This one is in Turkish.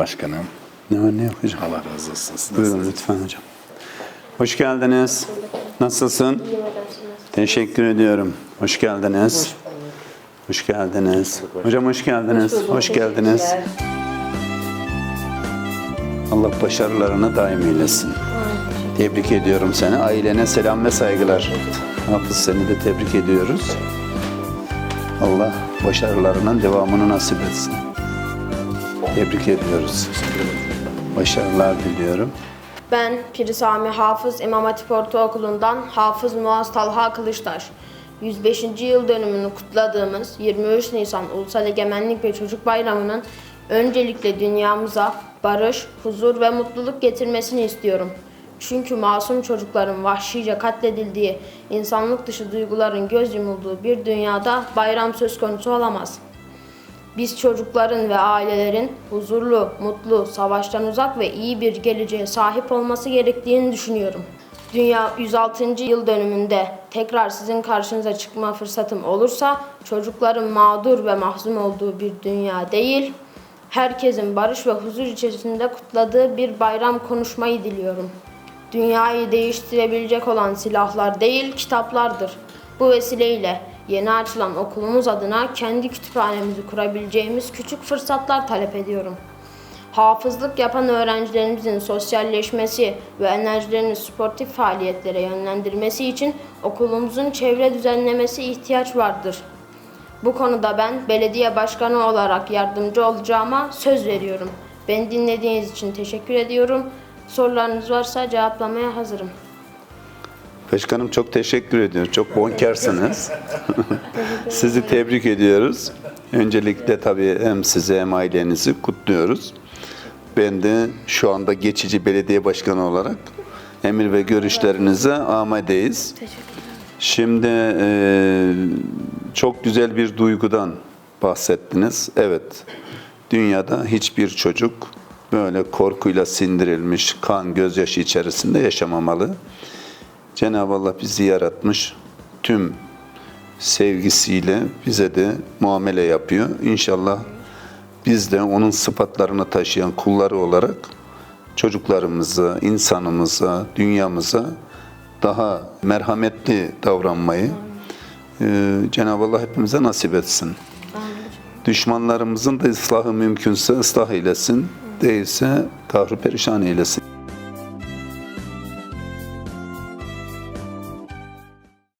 başkanım. Ne var ne yok hocam. Allah razı olsun. Siz Buyurun nasılsınız? lütfen hocam. Hoş geldiniz. Nasılsın? Teşekkür ediyorum. Hoş geldiniz. Hoş geldiniz. Hocam hoş geldiniz. Hoş geldiniz. Allah başarılarını daim eylesin. Tebrik ediyorum seni. Ailene selam ve saygılar. Hafız seni de tebrik ediyoruz. Allah başarılarının devamını nasip etsin. Tebrik ediyoruz. Başarılar diliyorum. Ben Piri Sami Hafız İmam Hatip Ortaokulu'ndan Hafız Muaz Talha Kılıçdaş. 105. yıl dönümünü kutladığımız 23 Nisan Ulusal Egemenlik ve Çocuk Bayramı'nın öncelikle dünyamıza barış, huzur ve mutluluk getirmesini istiyorum. Çünkü masum çocukların vahşice katledildiği, insanlık dışı duyguların göz yumulduğu bir dünyada bayram söz konusu olamaz. Biz çocukların ve ailelerin huzurlu, mutlu, savaştan uzak ve iyi bir geleceğe sahip olması gerektiğini düşünüyorum. Dünya 106. yıl dönümünde tekrar sizin karşınıza çıkma fırsatım olursa çocukların mağdur ve mahzun olduğu bir dünya değil, herkesin barış ve huzur içerisinde kutladığı bir bayram konuşmayı diliyorum. Dünyayı değiştirebilecek olan silahlar değil, kitaplardır. Bu vesileyle yeni açılan okulumuz adına kendi kütüphanemizi kurabileceğimiz küçük fırsatlar talep ediyorum. Hafızlık yapan öğrencilerimizin sosyalleşmesi ve enerjilerini sportif faaliyetlere yönlendirmesi için okulumuzun çevre düzenlemesi ihtiyaç vardır. Bu konuda ben belediye başkanı olarak yardımcı olacağıma söz veriyorum. Beni dinlediğiniz için teşekkür ediyorum. Sorularınız varsa cevaplamaya hazırım. Başkanım çok teşekkür ediyorum. Çok bonkarsınız. Sizi tebrik ediyoruz. Öncelikle tabii hem sizi hem ailenizi kutluyoruz. Ben de şu anda geçici belediye başkanı olarak emir ve görüşlerinize amadeyiz. Şimdi e, çok güzel bir duygudan bahsettiniz. Evet, dünyada hiçbir çocuk böyle korkuyla sindirilmiş, kan, gözyaşı içerisinde yaşamamalı. Cenab-ı Allah bizi yaratmış, tüm sevgisiyle bize de muamele yapıyor. İnşallah biz de onun sıfatlarını taşıyan kulları olarak çocuklarımıza, insanımıza, dünyamıza daha merhametli davranmayı e, Cenab-ı Allah hepimize nasip etsin. Düşmanlarımızın da ıslahı mümkünse ıslah eylesin, değilse kahru perişan eylesin.